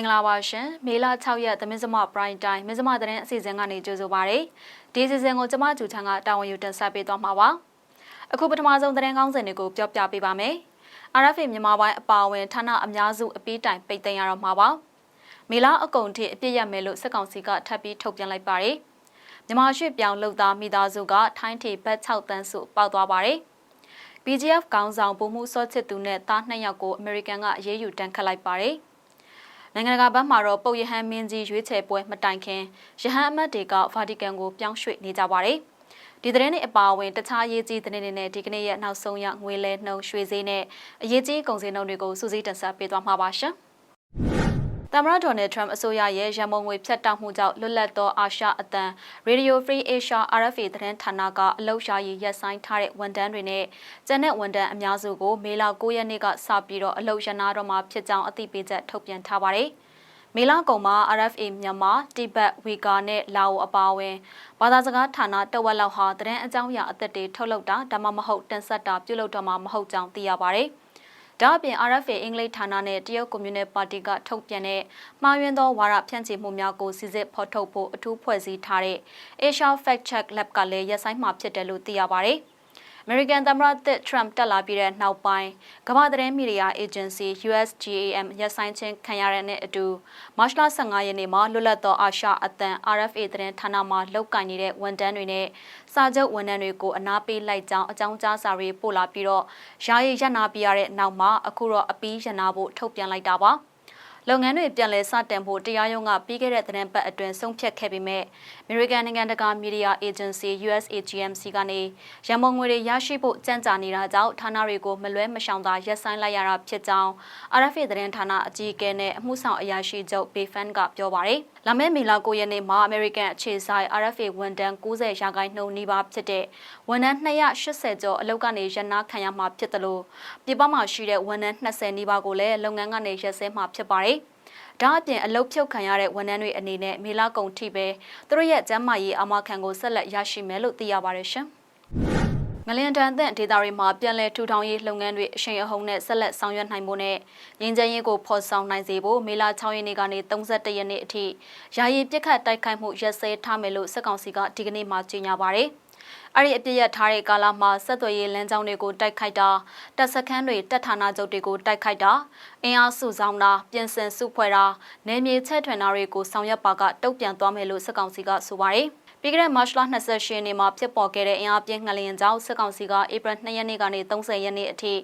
င်္ဂလာပါရှင်မေလ6ရက်သမင်းစမပရိုင်တိုင်းမင်းစမသတင်းအစီအစဉ်ကနေကြိုဆိုပါရစေဒီအစီအစဉ်ကိုကျမကျူချန်ကတာဝန်ယူတင်ဆက်ပေးသွားမှာပါအခုပထမဆုံးသတင်းကောင်းစဉ်တွေကိုပြောပြပေးပါမယ် RFA မြန်မာပိုင်းအပါအဝင်ဌာနအများစုအပီးတိုင်ပိတ်သိမ်းရတော့မှာပါမေလအကုံထိအပြည့်ရမယ်လို့စက်ကောင်စီကထပ်ပြီးထုတ်ပြန်လိုက်ပါတယ်မြန်မာရွှေ့ပြောင်းလုပ်သားမိသားစုကထိုင်းထေဘတ်6တန်းစုပေါက်သွားပါတယ် BGF ကောင်းဆောင်ပုံမှုစောချစ်သူနဲ့တားနှစ်ယောက်ကိုအမေရိကန်ကအရေးယူတန်းခတ်လိုက်ပါတယ်။ နိုင်ငံတကာဘက်မှာတော့ပုတ်ရဟန်းမင်းကြီးရွေးချယ်ပွဲမတိုင်ခင်ရဟန်းအမတ်တွေကဗာတီကန်ကိုပြောင်းရွှေ့နေကြပါတယ်။ဒီသတင်းတွေအပါအဝင်တခြားရေးကြီးသတင်းတွေနဲ့ဒီကနေ့ရဲ့နောက်ဆုံးရငွေလဲနှုံရွှေဈေးနဲ့အရေးကြီးကုန်စည်နှုန်းတွေကိုစူးစီးတင်ဆက်ပေးသွားမှာပါရှင်။ သမ္မတဒေါ်နယ်ထရမ်အစိုးရရဲ့ရန်ပုံငွေဖြတ်တောက်မှုကြောင့်လွတ်လပ်သောအာရှအသံ Radio Free Asia RFA သတင်းဌာနကအလောက်ရှာရီရက်ဆိုင်ထားတဲ့ဝန်ထမ်းတွေနဲ့ကျန်တဲ့ဝန်ထမ်းအများစုကိုမေလ9ရက်နေ့ကစပြီးတော့အလောက်ရနာတော့မှာဖြစ်ကြောင်းအသိပေးချက်ထုတ်ပြန်ထားပါတယ်။မေလကုံမှာ RFA မြန်မာတိဘက်ဝီကာနဲ့လာအိုအပါအဝင်ဘာသာစကားဌာနတဝက်လောက်ဟာသတင်းအကြောင်းအရာအသက်တွေထုတ်လုပ်တာဒါမှမဟုတ်တင်ဆက်တာပြုလုပ်တော့မှာမဟုတ်ကြောင်းသိရပါတယ်။ ဒါအပြင် RFA အင်္ဂလိပ်ဌာနနဲ့တရုတ်ကွန်မြူနတီပါတီကထုတ်ပြန်တဲ့မှားယွင်းသောဝါဒဖြန့်ချီမှုများကိုစစ်စစ်ဖော်ထုတ်ဖို့အထူးဖွဲ့စည်းထားတဲ့ Asia Fact Check Lab ကလည်းရက်ဆိုင်မှာဖြစ်တယ်လို့သိရပါတယ်။ American သမ္မတတစ် Trump တက်လာပြီးတဲ့နောက်ပိုင်းကမ္ဘာသတင်းမီဒီယာ Agency USGAM ရက်ဆိုင်ချင်းခံရတဲ့နဲ့အတူမတ်လ15ရက်နေ့မှာလွတ်လပ်သောအာရှအသံ RFA သတင်းဌာနမှလောက်ကင်နေတဲ့ဝန်ထမ်းတွေနဲ့စာချုပ်ဝန်ထမ်းတွေကိုအနာပေးလိုက်ကြောင်းအကြောင်းကြားစာတွေပို့လာပြီးတော့ယာယီရပ်နာပြရတဲ့နောက်မှာအခုတော့အပီးရနာဖို့ထုတ်ပြန်လိုက်တာပါ။ လုပ်ငန်းတွေပြန်လည်စတင်ဖို့တရားရုံးကပြီးခဲ့တဲ့သတင်းပတ်အတွင်းဆုံးဖြတ်ခဲ့ပေမဲ့ American နိုင်ငံတကာ Media Agency USAGMC ကနေရန်ပုံငွေတွေရရှိဖို့ကြံ့ကြာနေတာကြောင့်ဌာနတွေကိုမလွဲမရှောင်သာရပ်ဆိုင်းလိုက်ရတာဖြစ်ကြောင်း RFA သတင်းဌာနအကြီးအကဲနဲ့အမှုဆောင်အရာရှိချုပ် Bayfan ကပြောပါတယ်။လာမယ့်မေလ9ရက်နေ့မှာ American အခြေဆိုင် RFA ဝန်ထမ်း90ရာခိုင်နှုန်းနီးပါးဖြစ်တဲ့ဝန်ထမ်း280ကျော်အလုပ်ကနေရနာခံရမှာဖြစ်တယ်လို့ပြည်ပမှာရှိတဲ့ဝန်ထမ်း20နီးပါးကိုလည်းလုပ်ငန်းကနေရပ်စဲမှာဖြစ်ပါတယ်။ဒါအပြင်အလုတ်ဖြုတ်ခံရတဲ့ဝန်ထမ်းတွေအနေနဲ့မေလကုန်ထိပဲသူတို့ရဲ့ကျန်းမာရေးအမခံကိုဆက်လက်ရရှိမယ်လို့သိရပါတယ်ရှင်။ ငလျင်တန်တဲ့ဒေတာတွေမှာပြန်လည်ထူထောင်ရေးလုပ်ငန်းတွေအရှိန်အဟုန်နဲ့ဆက်လက်ဆောင်ရွက်နိုင်ဖို့နဲ့ရင်းချမ်းရေးကိုဖော်ဆောင်နိုင်စေဖို့မေလ6ရက်နေ့ကနေ31ရက်နေ့အထိယာယီပြစ်ခတ်တိုက်ခိုက်မှုရက်စဲထားမယ်လို့စက်ကောင်စီကဒီကနေ့မှကြေညာပါတယ်။အဲ့ဒီအပြစ်ရထားတဲ့ကာလမှာဆက်သွယ်ရေးလမ်းကြောင်းတွေကိုတိုက်ခိုက်တာတပ်စခန်းတွေတပ်ဌာနချုပ်တွေကိုတိုက်ခိုက်တာအင်အားစုဆောင်တာပြင်ဆင်စုဖွဲ့တာနယ်မြေချဲ့ထွင်တာတွေကိုဆောင်ရွက်ပါကတုံ့ပြန်သွားမယ်လို့စစ်ကောင်စီကဆိုပါတယ် ပြီးခဲ့တဲ့မတ်လ28ရက်နေ့မှာဖြစ်ပေါ်ခဲ့တဲ့အင်အားပြင်းငလျင်ကြောင့်စစ်ကောင်စီကဧပြီ2ရက်နေ့ကနေ30ရက်နေ့အထိ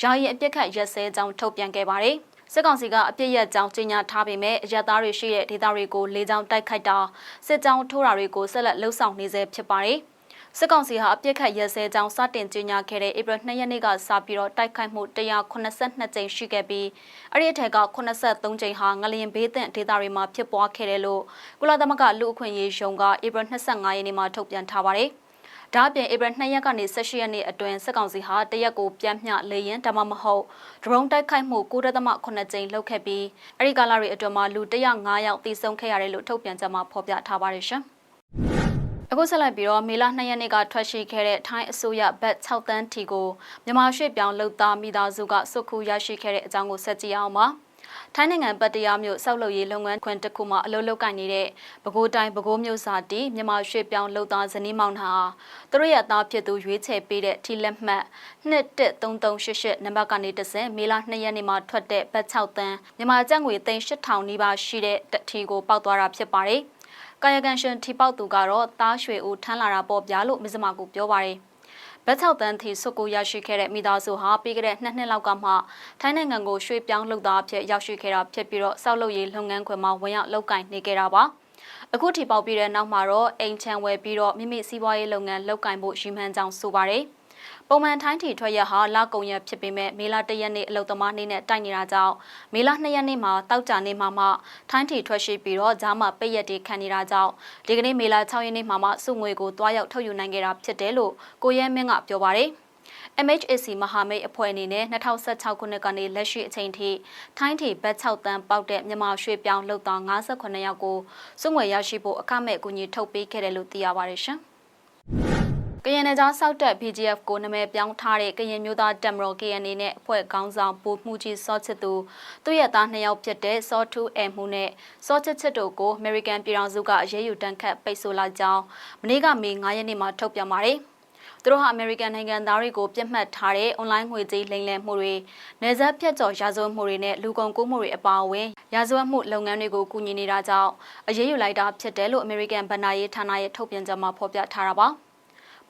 ယာယီအပြစ်ခတ်ရက်စဲကြောင်းထုတ်ပြန်ခဲ့ပါတယ်။စစ်ကောင်စီကအပြစ်ရက်ကြောင်းကြေညာထားပေမဲ့အရသားတွေရှိတဲ့ဒေသတွေကိုလေကြောင်းတိုက်ခိုက်တာစစ်ကြောင်းထိုးတာတွေကိုဆက်လက်လှုပ်ဆောင်နေဆဲဖြစ်ပါတယ်။ စစ်ကောင်စီဟာအပြစ်ခတ်ရဲစဲကြောင်းစတင်ကြေညာခဲ့တဲ့ဧပြီ2ရက်နေ့ကစပြီးတော့တိုက်ခိုက်မှု182ကြိမ်ရှိခဲ့ပြီးအဲ့ဒီအထက်က83ကြိမ်ဟာငလျင်ဘေးသင့်ဒေသတွေမှာဖြစ်ပွားခဲ့တယ်လို့ကုလသမဂ္ဂလူအခွင့်အရေးရုံးကဧပြီ25ရက်နေ့မှာထုတ်ပြန်ထားပါတယ်။ဒါ့အပြင်ဧပြီ2ရက်ကနေ18ရက်နေ့အတွင်းစစ်ကောင်စီဟာတရက်ကိုပြန်မျှလေရင်ဒါမှမဟုတ်ဒရုန်းတိုက်ခိုက်မှု9.8ကြိမ်လုပ်ခဲ့ပြီးအဲ့ဒီကာလတွေအတွင်းမှာလူ105ယောက်သေဆုံးခဲ့ရတယ်လို့ထုတ်ပြန်ကြမှာဖော်ပြထားပါတယ်ရှင်။ အခုဆက်လက်ပြီးတော့မေလ2ရက်နေ့ကထွက်ရှိခဲ့တဲ့ထိုင်းအစိုးရဘတ်6တန်းထီကိုမြန်မာရွှေ့ပြောင်းလုပ်သားမိသားစုကစုခုရရှိခဲ့တဲ့အကြောင်းကိုဆက်ကြည့်အောင်ပါ။ထိုင်းနိုင်ငံပတ်တရားမြို့စောက်လုပ်ရေးလုပ်ငန်းခွင်တစ်ခုမှာအလုပ်လုပ်ကိုင်နေတဲ့ပဲခူးတိုင်းပဲခူးမြို့စာတီမြန်မာရွှေ့ပြောင်းလုပ်သားဇနီးမောင်နှာသူတို့ရဲ့သားဖြစ်သူရွေးချယ်ပေးတဲ့ထီလက်မှတ်213388နံပါတ်ကနေတဆင့်မေလ2ရက်နေ့မှာထွက်တဲ့ဘတ်6တန်းမြန်မာကျပ်ငွေ3000နီးပါးရှိတဲ့ထီကိုပောက်သွားတာဖြစ်ပါတယ်။ ကာယကံရှင်ထီပေါက်သူကတော့တားရွှေဦးထမ်းလာတာပေါ့ဗျာလို့မစ္စမကိုပြောပါတယ်ဘတ်6တန်းထီစုကိုရရှိခဲ့တဲ့မိသားစုဟာပြီးခဲ့တဲ့နှစ်နှစ်လောက်ကမှထိုင်းနိုင်ငံကိုရွှေ့ပြောင်းလုပ်သားအဖြစ်ရောက်ရှိခဲ့တာဖြစ်ပြီးတော့စောက်လုပ်ရေးလုပ်ငန်းခွင်မှာဝင်ရောက်လုပ်ကင်နေခဲ့တာပါအခုထီပေါက်ပြီးတဲ့နောက်မှာတော့အိမ်ချမ်းဝယ်ပြီးတော့မိမိစီးပွားရေးလုပ်ငန်းလုပ်ကင်ဖို့ရည်မှန်းကြောင်းဆိုပါတယ်။ ပုံမှန်ထိုင်းထီထွက်ရက်ဟာလကုံရက်ဖြစ်ပေမဲ့မေလ၁ရက်နေ့အလုသမားနေ့နဲ့တိုက်နေတာကြောင့်မေလ၂ရက်နေ့မှာတောက်ကြနေ့မှာမှထိုင်းထီထွက်ရှိပြီးတော့ဂျားမှာပိတ်ရက်တွေခံနေတာကြောင့်ဒီကနေ့မေလ6ရက်နေ့မှာမှစုငွေကိုတွားရောက်ထုတ်ယူနိုင်ခဲ့တာဖြစ်တယ်လို့ကိုရဲမင်းကပြောပါတယ်။ MHAC မဟာမိတ်အဖွဲ့အနေနဲ့2016ခုနှစ်ကနေလက်ရှိအချိန်ထိထိုင်းထီဘတ်6တန်းပေါက်တဲ့မြန်မာရွှေပြောင်းလုပ်သား58ယောက်ကိုစုငွေရရှိဖို့အခမဲ့အကူအညီထုတ်ပေးခဲ့တယ်လို့သိရပါတယ်ရှင်။ ကရင်နယ်ကြားစောက်တက် BGF ကိုနာမည်ပြောင်းထားတဲ့ကရင်မျိုးသားတက်မတော် KNA နဲ့အဖွဲ့ခေါင်းဆောင်ပိုမှုကြီးစောချစ်သူသူ့ရဲ့သားနှစ်ယောက်ဖြစ်တဲ့စောထူးအဲမှုနဲ့စောချစ်ချစ်တို့ကို American ပြည်ထောင်စုကအရေးယူတန်းခတ်ပိတ်ဆို့လိုက်ကြောင်းမနေ့ကမေ9ရက်နေ့မှာထုတ်ပြန်ပါတယ်။သူတို့ဟာ American နိုင်ငံသားတွေကိုပြစ်မှတ်ထားတဲ့ online ငွေကြေးလိမ်လည်မှုတွေ၊နယ်စပ်ဖြတ်ကျော်ရာဇဝတ်မှုတွေနဲ့လူကုန်ကူးမှုတွေအပါအဝင်ရာဇဝတ်မှုလုပ်ငန်းတွေကိုကူညီနေတာကြောင့်အရေးယူလိုက်တာဖြစ်တယ်လို့ American ဗဏ္ဍာရေးဌာနရဲ့ထုတ်ပြန်ချက်မှာဖော်ပြထားတာပါ။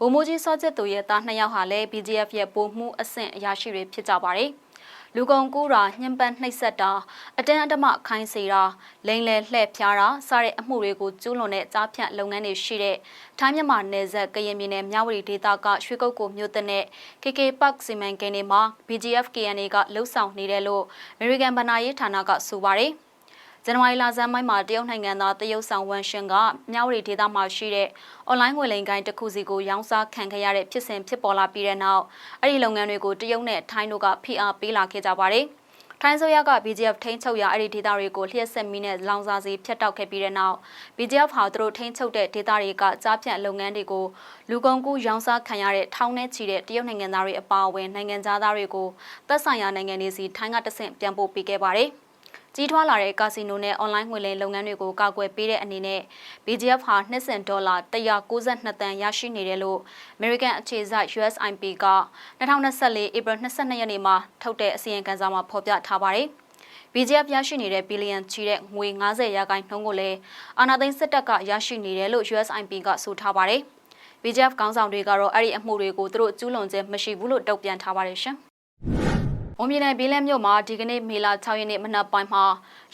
ဗိုလ်မှူးကြီးစောကျစ်သူရဲ့သားနှစ်ယောက်ဟာလည်း BGF ရဲ့ဗိုလ်မှူးအဆင့်အရာရှိတွေဖြစ်ကြပါတယ်။လူကုန်ကူးတာညှဉ်းပန်းနှိပ်စက်တာအတန်းအဓမ္မခိုင်းစေတာလိန်လယ်လှည့်ဖြားတာစတဲ့အမှုတွေကိုကျူးလွန်တဲ့ကြားဖြတ်လုပ်ငန်းတွေရှိတဲ့ထိုင်းမြန်မာနယ်စပ်ကရင်ပြည်နယ်မြဝတီဒေသကရွှေကုတ်ကိုမြို့တဲ့နဲ့ KK Park စီမံကိန်းတွေမှာ BGF KNA ကလှုပ်ဆောင်နေတယ်လို့ American ဗဏ္ဍာရေးဌာနကဆိုပါတယ်။ ဇန်နဝါရီလဆန်းပိုင်းမှာတရုတ်နိုင်ငံသားတရုတ်ဆောင်ဝန်ရှင်ကမြဝတီဒေသမှာရှိတဲ့အွန်လိုင်းငွေလိမ်ကိုင်းတစ်ခုစီကိုရောင်းစားခံခဲ့ရတဲ့ဖြစ်စဉ်ဖြစ်ပေါ်လာပြီးတဲ့နောက်အဲ့ဒီလုပ်ငန်းတွေကိုတရုတ်နဲ့ထိုင်းတို့ကဖိအားပေးလာခဲ့ကြပါတယ်။ထိုင်းဆိုရက BGF ထိန်းချုပ်ရာအဲ့ဒီဒေသတွေကိုလျှက်ဆက်မီးနဲ့လောင်စာစီဖျက်တောက်ခဲ့ပြီးတဲ့နောက် BGF ဟာသူတို့ထိန်းချုပ်တဲ့ဒေသတွေကကြားဖြတ်လုပ်ငန်းတွေကိုလူကုန်ကူးရောင်းစားခံရတဲ့ထောင်ထဲချီတဲ့တရုတ်နိုင်ငံသားတွေအပါအဝင်နိုင်ငံသားတွေကိုသက်ဆိုင်ရာနိုင်ငံတွေစီထိုင်းကတဆင့်ပြန်ပို့ပေးခဲ့ပါတယ်။ ကြီးထွားလာတဲ့ကာစီနိုနဲ့အွန်လိုင်းငွေလိမ်လုပ်ငန်းတွေကိုကာကွယ်ပေးတဲ့အနေနဲ့ BGF ဟာနှစ်စဉ်ဒေါ်လာ192တန်ရရှိနေတယ်လို့ American အခြေစိုက် USIP က2024 April 22ရက်နေ့မှာထုတ်တဲ့အစီရင်ခံစာမှာဖော်ပြထားပါတယ်။ BGF ရရှိနေတဲ့ဘီလီယံချီတဲ့ငွေ90ရာခိုင်နှုန်းကိုလည်းအာနာသိန်းစစ်တပ်ကရရှိနေတယ်လို့ USIP ကဆိုထားပါတယ်။ BGF ခေါင်းဆောင်တွေကတော့အဲ့ဒီအမှုတွေကိုသူတို့ကျူးလွန်ခြင်းမရှိဘူးလို့တုံ့ပြန်ထားပါတယ်ရှင်။။ ဝန်ပြည်နယ်ဘီလန်းမြို့မှာဒီကနေ့မေလ6ရက်နေ့မနက်ပိုင်းမှာ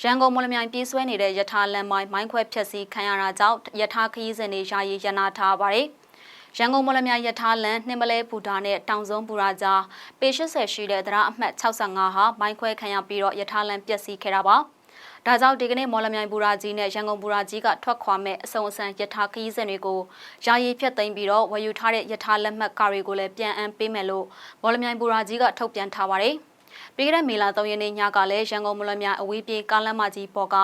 ရန်ကုန်မော်လမြိုင်ပြေးဆွဲနေတဲ့ယထာလန်မိုင်းမိုင်းခွဲဖျက်ဆီးခံရတာကြောင့်ယထာခရီးစဉ်တွေယာယီရနာထားပါတယ်။ရန်ကုန်မော်လမြိုင်ယထာလန်နှင်းမလဲဘူတာနဲ့တောင်စုံဘူရာကြားပေ80ရှိတဲ့တရားအမှတ်65ဟာမိုင်းခွဲခံရပြီးတော့ယထာလန်ပျက်စီးခဲ့တာပါ။ ဒါကြောင့်ဒီကနေ့မော်လမြိုင်ဘူရာကြီးနဲ့ရန်ကုန်ဘူရာကြီးကထွက်ခွာမဲ့အစုံအစံယထာခရီးစဉ်တွေကိုယာယီဖြတ်သိမ်းပြီးတော့ဝယ်ယူထားတဲ့ယထာလက်မှတ်ကားတွေကိုလည်းပြန်အမ်းပေးမယ်လို့မော်လမြိုင်ဘူရာကြီးကထုတ်ပြန်ထားပါတယ်။ပြီးခဲ့တဲ့မေလ3ရက်နေ့ညကလည်းရန်ကုန်မလွန်မြအဝေးပြေးကားလမ်းမကြီးပေါ်က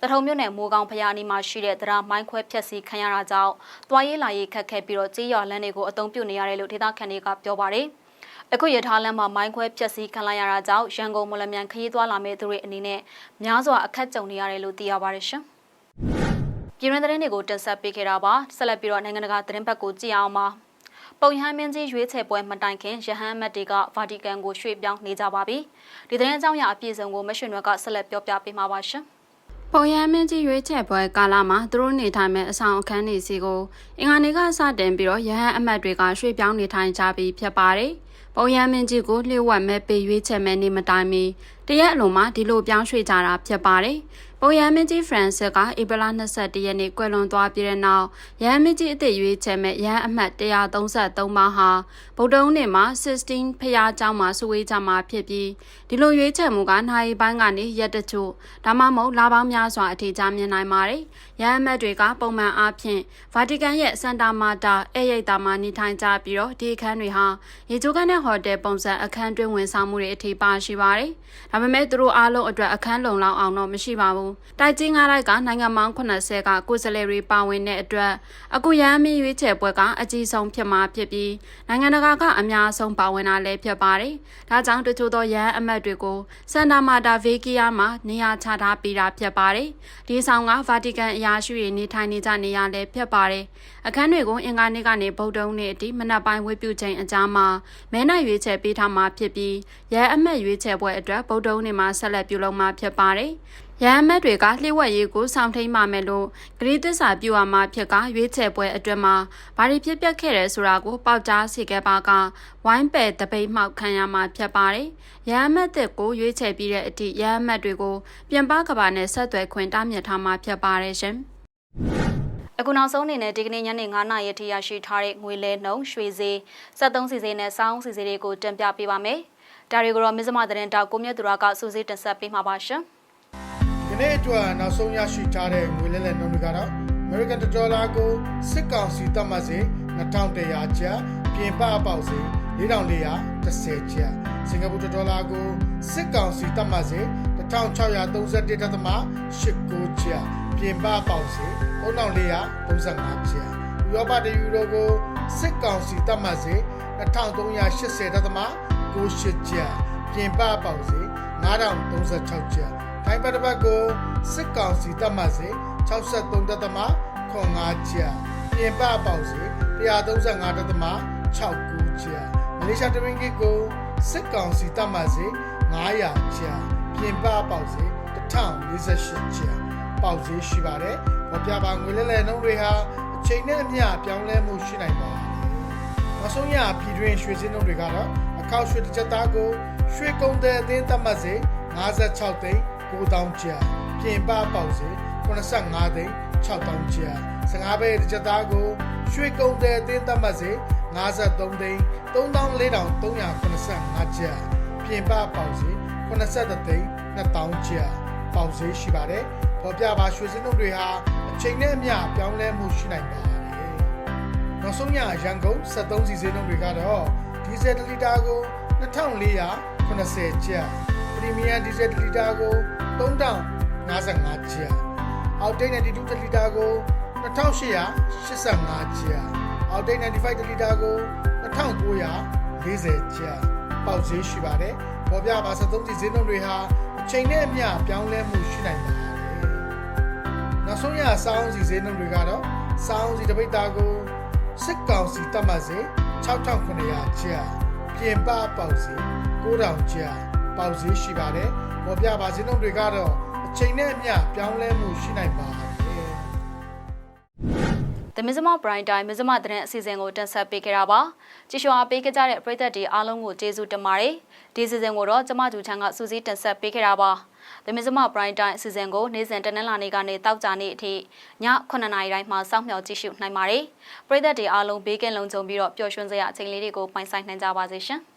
တထုံမြို့နယ်မိုးကောင်းဖျားနီမှာရှိတဲ့တရားမိုင်းခွဲဖျက်ဆီးခံရတာကြောင့်တွားရေးလာရေးခက်ခဲပြီးတော့ကြေးရွာလမ်းတွေကိုအုံပြုတ်နေရတယ်လို့ဒေသခံတွေကပြောပါတယ်။ အခုရထားလမ်းမှာမိုင်းခွဲဖျက်ဆီးခံလိုက်ရတာကြောင့်ရန်ကုန်မလမြန်ခရီးသွားလာမဲ့သူတွေအနေနဲ့များစွာအခက်ကြုံနေရတယ်လို့သိရပါတယ်ရှင်။ပြည်တွင်းသတင်းတွေကိုတင်ဆက်ပေးခဲ့တာပါဆက်လက်ပြီးတော့နိုင်ငံတကာသတင်းဘက်ကိုကြည့်အောင်ပါ။ပုံရဟန်းမင်းကြီးရွေးချယ်ပွဲမတိုင်ခင်ရဟန်းမတ်တွေကဗာတီကန်ကိုရွှေ့ပြောင်းနေကြပါပြီ။ဒီသတင်းအကြောင်းအရာအပြည့်အစုံကိုမရှင်ရွက်ကဆက်လက်ပြောပြပေးမှာပါရှင်။ပုံရဟန်းမင်းကြီးရွေးချယ်ပွဲကာလမှာသူတို့နေထိုင်မဲ့အဆောင်အခန်းတွေစီကိုအင်္ဂါနေ့ကစတင်ပြီးတော့ရဟန်းအမတ်တွေကရွှေ့ပြောင်းနေထိုင်ကြပြီးဖြစ်ပါတယ်။ ပုံရဟန်းမင်းကြီးကိုလျှို့ဝှက်မဲ့ပေးရွေးချယ်မဲ့နေမတိုင်မီတရက်အလုံးမှာဒီလိုပြောင်းရွှေ့ကြတာဖြစ်ပါတယ်။ ပုံရမင်းကြီးဖရန်စစ်ကဧပြီလ22ရက်နေ့ကွယ်လွန်သွားပြီးတဲ့နောက်ရဟန်းမင်းကြီးအသက်ရွေးချယ်မဲ့ရဟန်းအမှတ်133ပါးဟာဗုဒ္ဓဦးနေ့မှာ16ဖျားเจ้าမှာစုဝေးကြမှာဖြစ်ပြီးဒီလိုရွေးချယ်မှုကနိုင်ပိုင်းကနေရက်တချို့ဒါမှမဟုတ်လပေါင်းများစွာအထည်ကြမြင်နိုင်ပါတယ်။ရဟန်းအမတ်တွေကပုံမှန်အားဖြင့်ဗာတီကန်ရဲ့စန်တာမာတာအဲရိတ်တာမှာနေထိုင်ကြပြီးတော့ဒီအခန်းတွေဟာရေချိုးခန်းနဲ့ဟိုတယ်ပုံစံအခန်းတွင်းဝင်ဆောင်မှုတွေအထည်ပါရှိပါတယ်။ဒါပေမဲ့သူတို့အားလုံးအတွက်အခန်းလုံလောက်အောင်တော့မရှိပါဘူး တိုက်ကြီးငါးလိုက်ကနိုင်ငံပေါင်း80ကကိုယ်စားလှယ်တွေပါဝင်တဲ့အတွက်အခုရမ်းမင်းရွေးချယ်ပွဲကအကြီးဆုံးဖြစ်မှာဖြစ်ပြီးနိုင်ငံတကာကအများဆုံးပါဝင်တာလည်းဖြစ်ပါတယ်။ဒါကြောင့်တချို့သောရန်အမတ်တွေကိုစန်တာမာတာဗေးကီယာမှာနေရာချထားပေးတာဖြစ်ပါတယ်။ဒီဆောင်ကဗာတီကန်အရာရှိတွေနေထိုင်နေကြနေရလည်းဖြစ်ပါတယ်။အခန်းတွေကိုအင်္ဂါနေ့ကနေဗုဒ္ဓုံနေ့အထိမနက်ပိုင်းဝေပြုချိန်အကြားမှာမဲနိုင်ရွေးချယ်ပေးထားမှာဖြစ်ပြီးရန်အမတ်ရွေးချယ်ပွဲအတွက်ဗုဒ္ဓုံနေ့မှာဆက်လက်ပြုလုပ်မှာဖြစ်ပါတယ်။ ရဟန်းမတ်တွေကလှိဝက်ရေးကိုဆောင်ထိန်ပါမယ်လို့ဂရီးသစ္စာပြုအမှာဖြစ်ကရွေးချယ်ပွဲအတွင်းမှာဘာတွေဖြစ်ပျက်ခဲ့တယ်ဆိုတာကိုပေါက်ကြားစီခဲ့ပါကဝိုင်းပယ်တပိတ်မှောက်ခံရမှာဖြစ်ပါတယ်။ရဟန်းမတ်တွေကိုရွေးချယ်ပြီးတဲ့အထိရဟန်းမတ်တွေကိုပြင်ပကဘာနဲ့ဆက်သွယ်ခွင့်တားမြစ်ထားမှာဖြစ်ပါတယ်ရှင်။အခုနောက်ဆုံးအနေနဲ့ဒီကနေ့ညနေ9:00နာရီထိရရှိထားတဲ့ငွေလဲနှုန်းရွှေဈေး73စီဈေးနဲ့စောင်းစီဈေးတွေကိုတင်ပြပေးပါမယ်။ဒါတွေကိုတော့မြစမသတင်းတောက်ကိုမြတ်သူရကစူးစီးတင်ဆက်ပေးမှာပါရှင်။ နေ့အတွက်နောက်ဆုံးရရှိထားတဲ့ငွေလဲလှယ်နှုန်းတွေကတော့ American Dollar ကိုစစ်ကောင်စီတတ်မှတ်စေ2100ကျပ်ပြင်ပအပေါက်စေ4410ကျပ်စင်ကာပူဒေါ်လာကိုစစ်ကောင်စီတတ်မှတ်စေ1631.89ကျပ်ပြင်ပအပေါက်စေ3435ကျပ်ဥရောပတယူရိုကိုစစ်ကောင်စီတပ်မှတ်စေ2380တသမ98ကျပ်ပြင်ပပေါက်စေ9036ကျပ် ထိုင်းပတ်တစ်ပတ်ကိုစစ်ကောင်စီတပ်မှတ်စေ63တသမ95ကျပ်ပြင်ပပေါက်စေ135တသမ69ကျပ်မလေးရှားတရင်းကစ်ကိုစစ်ကောင်စီတပ်မှတ်စေ900ကျပ်ပြင်ပပေါက်စေ1048ကျပ်ပေါက်စေရှိပါတယ်။ပေါ်ပြပါငွေလဲလဲနှုန်းတွေဟာအချိန်နဲ့အမျှပြောင်းလဲမှုရှိနိုင်ပါတယ်။နောက်ဆုံးရပြည်တွင်းရွှေစင်းနှုန်းတွေကတော့အခောက်ရွှေတစ်ချက်သားကိုရွှေကုန်တဲ့အသင်းသတ်မှတ်စေ56သိန်း 9000ကျပ်ပြင်ပပေါက်စေ85သိန်း6000ကျပ်15ပဲတစ်ချက်သားကိုရွှေကုန်တဲ့အသင်းသတ်မှတ်စေ53သိန်း3485ကျပ်ပြင်ပပေါက်စေ83သိန်း2000ကျပ်ပေါက်စေရှိပါတယ်။ပေါ်ပြပါရွှေစင်းတို့တွေဟာအချိန်နဲ့အမျှပြောင်းလဲမှုရှိနိုင်ပါတယ်။နောက်ဆုံးရရန်ကုန်73စီစင်းတို့တွေကတော့ဒီဇယ်1လီတာကို2480ကျပ်ပရီမီယံဒီဇယ်1လီတာကို 3055ကျပ်အောက်တိတ်92လီတာကို2885ကျပ်အောက်တိတ်95လီတာကို2940ကျပ်ပေါက်ဈေးရှိပါတယ်။ပေါ်ပြပါ73စီဈေးနှုန်းတွေဟာအချိန်နဲ့အမျှပြောင်းလဲမှုရှိနိုင်ပါတယ်။နောက်ဆုံးရစောင်းစီဈေးနှုန်းတွေကတော့စောင်းစီတစ်ပိတ်သားကိုစစ်ကောင်စီတတ်မှတ်စေ6900ကျပ်ပြင်ပပေါက်ဈေး9000ကျ ပ်ပေါက်ဈေးရှိပါတယ်။ပေါ်ပြပါဈေးနှုန်းတွေကတော့အချိန်နဲ့အမျှပြောင်းလဲမှုရှိနိုင်ပါတယ်။။သမင်စမပရိုင်တိုင်းမင်စမသတင်းအစီအစဉ်ကိုတင်ဆက်ပေးခဲ့တာပါ။ကြည့်ရှုအားပေးကြတဲ့ပရိသတ်တွေအားလုံးကိုကျေးဇူးတင်ပါတယ်။ဒီအစီအစဉ်ကိုတော့ကျမတို့ချန်ကစူးစီးတင်ဆက်ပေးခဲ့တာပါ။သမင်စမပရိုင်တိုင်းအစီအစဉ်ကိုနေ့စဉ်တနင်္လာနေ့ကနေတောက်ကြနေ့အထိည9:00နာရီတိုင်းမှာစောင့်မျှော်ကြည့်ရှုနိုင်ပါတယ်။ပရိသတ်တွေအားလုံးဘေးကင်းလုံခြုံပြီးတော့ပျော်ရွှင်စရာအချိန်လေးတွေကိုပိုင်ဆိုင်နိုင်ကြပါစေရှင်။